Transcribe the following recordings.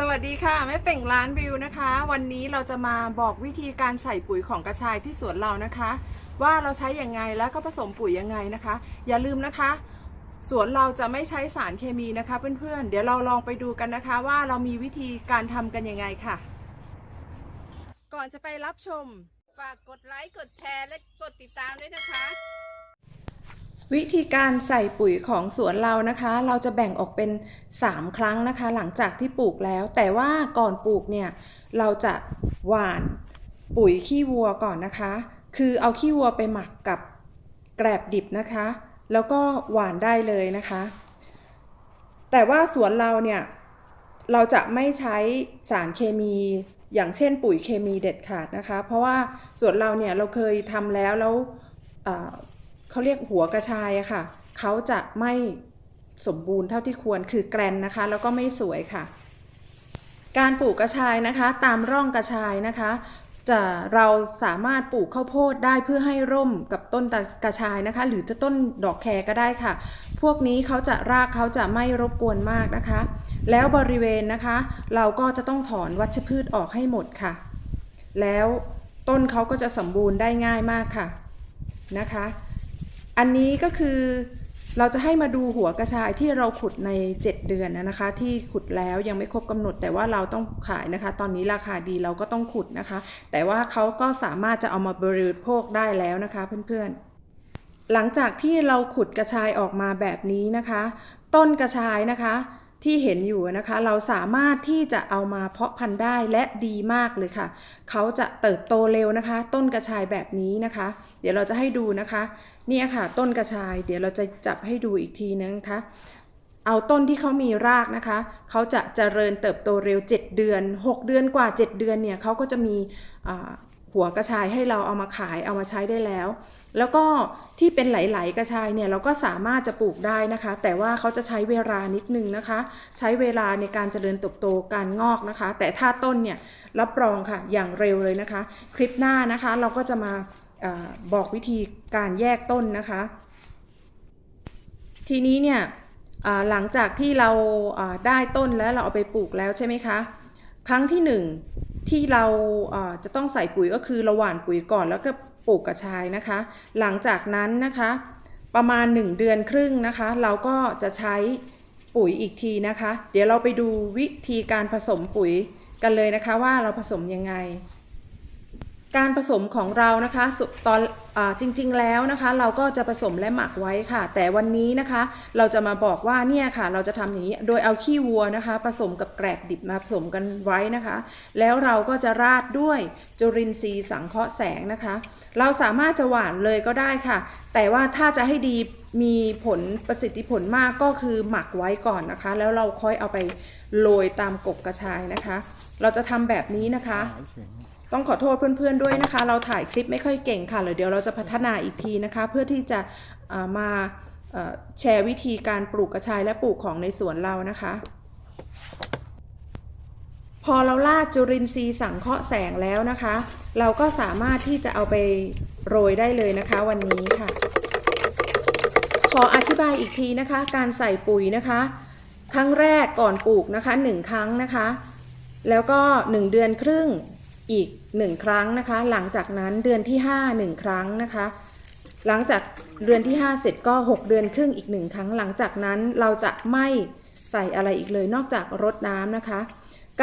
สวัสดีค่ะแม่เป่งร้านวิวนะคะ วันนี้เราจะมาบอกวิธีการใส่ปุ๋ยของกระชายที่สวนเรานะคะ ว่าเราใช้อย่างไงแล้วก็ผสมปุ๋ยยังไงนะคะ อย่าลืมนะคะ สวนเราจะไม่ใช้สารเคมีนะคะ เพื่อนๆ เดี๋ยวเราลองไปดูกันนะคะ ว่าเรามีวิธีการทำกันยังไงค่ะ ก่อนจะไปรับชมฝากกดไลค์กดแชร์และกดติดตามด้วยนะคะ วิธีการใส่ปุ๋ยของสวนเรานะคะ เราจะแบ่งออกเป็น 3 ครั้งนะคะ หลังจากที่ปลูกแล้ว แต่ว่าก่อนปลูกเนี่ยเราจะหว่านปุ๋ยขี้วัวก่อนนะคะ คือเอาขี้วัวไปหมักกับแกลบดิบนะคะ แล้วก็หว่านได้เลยนะคะ แต่ว่าสวนเราเนี่ยเราจะไม่ใช้สารเคมีอย่างเช่นปุ๋ยเคมีเด็ดขาดนะคะ เพราะว่าสวนเราเนี่ยเราเคยทำแล้วแล้ว เขาเรียกหัวกระชายอะค่ะเขาจะไม่สมบูรณ์เท่าที่ควรคือแกรนนะคะ แล้วก็ไม่สวยค่ะ การปลูกกระชายนะคะ ตามร่องกระชายนะคะจะเราสามารถปลูกข้าวโพดได้เพื่อให้ร่มกับต้นกระชายนะคะ หรือจะต้นดอกแครก็ได้ค่ะ พวกนี้เขาจะรากเขาจะไม่รบกวนมากนะคะ แล้วบริเวณนะคะ เราก็จะต้องถอนวัชพืชออกให้หมดค่ะ แล้วต้นเขาก็จะสมบูรณ์ได้ง่ายมากค่ะนะคะ อันนี้ก็คือเราจะให้มาดูหัวกระชายที่เราขุดใน 7 เดือนนะคะ ที่ขุดแล้วยังไม่ครบกำหนด แต่ว่าเราต้องขายนะคะ ตอนนี้ราคาดีเราก็ต้องขุดนะคะ แต่ว่าเขาก็สามารถจะเอามาบริโภคได้แล้วนะคะเพื่อนๆ หลังจากที่เราขุดกระชายออกมาแบบนี้นะคะ ต้นกระชายนะคะ ที่เห็นอยู่นะคะ เราสามารถที่จะเอามาเพาะพันธุ์ได้และดีมากเลยค่ะ เขาจะเติบโตเร็วนะคะ ต้นกระชายแบบนี้นะคะ เดี๋ยวเราจะให้ดูนะคะเนี่ยค่ะ ต้นกระชาย เดี๋ยวเราจะจับให้ดูอีกทีนึงนะคะเอาต้นที่เขามีรากนะคะ เขาจะเจริญเติบโตเร็ว 7 เดือน 6 เดือนกว่า 7 เดือนเนี่ยเขาก็จะมี หัวกระชายให้เราเอามาขายเอามาใช้ได้แล้ว แล้วก็ที่เป็นไหลๆกระชายเนี่ยเราก็สามารถจะปลูกได้นะคะ แต่ว่าเขาจะใช้เวลานิดนึงนะคะ ใช้เวลาในการเจริญเติบโตการงอกนะคะ แต่ถ้าต้นเนี่ยรับรองค่ะอย่างเร็วเลยนะคะ คลิปหน้านะคะเราก็จะมาอาบอกวิธีการแยกต้นนะคะ ทีนี้เนี่ยหลังจากที่เราาได้ต้นแล้วเราเอาไปปลูกแล้วใช่ไหมคะ ครั้งที่หนึ่ง ที่เราจะต้องใส่ปุ๋ยก็คือเราหว่านปุ๋ยก่อนแล้วก็ปลูกกระชายนะคะ หลังจากนั้นนะคะประมาณ 1 เดือนครึ่งนะคะ เราก็จะใช้ปุ๋ยอีกทีนะคะ เดี๋ยวเราไปดูวิธีการผสมปุ๋ยกันเลยนะคะว่าเราผสมยังไง การผสมของเรานะคะตอนอจริง ๆ แล้วนะคะ เราก็จะผสมและหมักไว้ค่ะ แต่วันนี้นะคะ เราจะมาบอกว่าเนี่ยค่ะ เราจะทำอย่างนี้โดยเอาขี้วัวนะคะ ผสมกับแกลบดิบมาผสมกันไว้นะคะ แล้วเราก็จะราดด้วยจุลินทรีย์สังเคราะห์แสงนะคะ เราสามารถจะหว่านเลยก็ได้ค่ะ แต่ว่าถ้าจะให้ดีมีผลประสิทธิผลมากก็คือหมักไว้ก่อนนะคะ แล้วเราค่อยเอาไปโรยตามกกกระชายนะคะ เราจะทำแบบนี้นะคะ ต้องขอโทษเพื่อนๆด้วยนะคะ เราถ่ายคลิปไม่ค่อยเก่งค่ะเดี๋ยวเราจะพัฒนาอีกทีนะคะ เพื่อที่จะามาแชร์วิธีการปลูกกระชายและปลูกของในสวนเรานะคะ พอเราลาดจุลินทรีย์สังเคราะห์แสงแล้วนะคะ เราก็สามารถที่จะเอาไปโรยได้เลยนะคะวันนี้ค่ะ ขออธิบายอีกทีนะคะ การใส่ปุ๋ยนะคะ ครั้งแรกก่อนปลูกนะคะหนึ่งครั้งนะคะ แล้วก็ 1 เดือนครึ่ง อีก 1 ครั้งนะคะ หลังจากนั้นเดือนที่ 5 1 ครั้งนะคะ หลังจากเดือนที่ 5 เสร็จก็ 6 เดือนครึ่งอีก 1 ครั้ง หลังจากนั้นเราจะไม่ใส่อะไรอีกเลยนอกจากรดน้ำนะคะ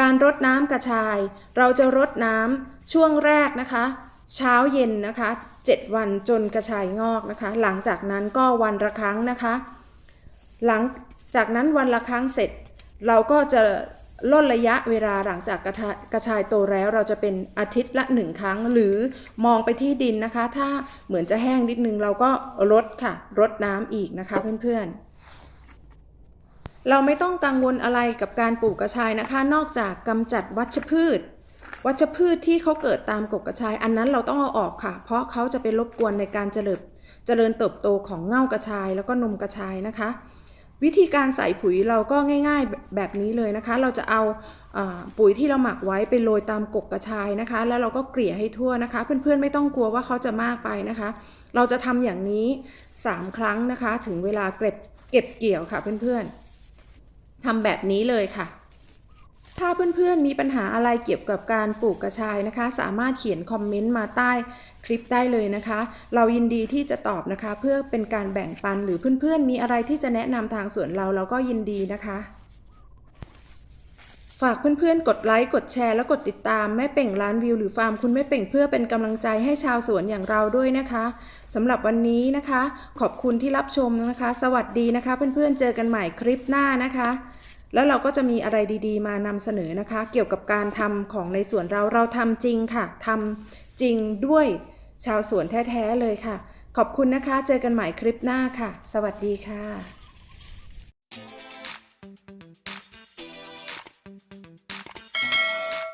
การรดน้ำกระชาย เราจะรดน้ำช่วงแรกนะคะ เช้าเย็นนะคะ 7 วันจนกระชายงอกนะคะ หลังจากนั้นก็วันละครั้งนะคะ หลังจากนั้นวันละครั้งเสร็จ เราก็จะ ลดระยะเวลาหลังจากกระกระชายโตแล้วเราจะเป็นอาทิตย์ละหนึ่งครั้ง หรือมองไปที่ดินนะคะ ถ้าเหมือนจะแห้งนิดนึงเราก็ลดค่ะลดน้ำอีกนะคะเพื่อนๆ เราไม่ต้องกังวลอะไรกับการปลูกกระชายนะคะ นอกจากกำจัดวัชพืช วัชพืชที่เขาเกิดตามกกกระชาย อันนั้นเราต้องเอาออกค่ะ เพราะเขาจะไปรบกวนในการเจริญเจริญเติบโตของเง่ากระชายแล้วก็นมกระชายนะคะ วิธีการใส่ปุ๋ยเราก็ง่ายๆแบบนี้เลยนะคะ เราจะเอาปุ๋ยที่เราหมักไว้ไปโรยตามกกกระชายนะคะ แล้วเราก็เกลี่ยให้ทั่วนะคะ เพื่อนๆไม่ต้องกลัวว่าเขาจะมากไปนะคะ เราจะทำอย่างนี้ 3 ครั้งนะคะ ถึงเวลาเก็บเก็บเกี่ยวค่ะเพื่อนๆทำแบบนี้เลยค่ะ ถ้าเพื่อนๆมีปัญหาอะไรเกี่ยวกับการปลูกกระชายนะคะ สามารถเขียนคอมเมนต์มาใต้คลิปได้เลยนะคะ เรายินดีที่จะตอบนะคะ เพื่อเป็นการแบ่งปันหรือเพื่อนๆ มีอะไรที่จะแนะนำทางสวนเราเราก็ยินดีนะคะ ฝากเพื่อนๆ กดไลค์กดแชร์และกดติดตามแม่เป่งร้านวิวหรือฟาร์มคุณแม่เป่งเพื่อเป็นกำลังใจให้ชาวสวนอย่างเราด้วยนะคะสำหรับวันนี้นะคะ ขอบคุณที่รับชมนะคะ สวัสดีนะคะ เพื่อนๆเจอกันใหม่คลิปหน้านะคะ แล้วเราก็จะมีอะไรดีๆ มานำเสนอนะคะ เกี่ยวกับการทำของในสวนเราเราทำจริงค่ะทำจริงด้วยชาวสวนแท้ ๆ เลยค่ะ ขอบคุณนะคะ เจอกันใหม่คลิปหน้าค่ะ สวัสดีค่ะ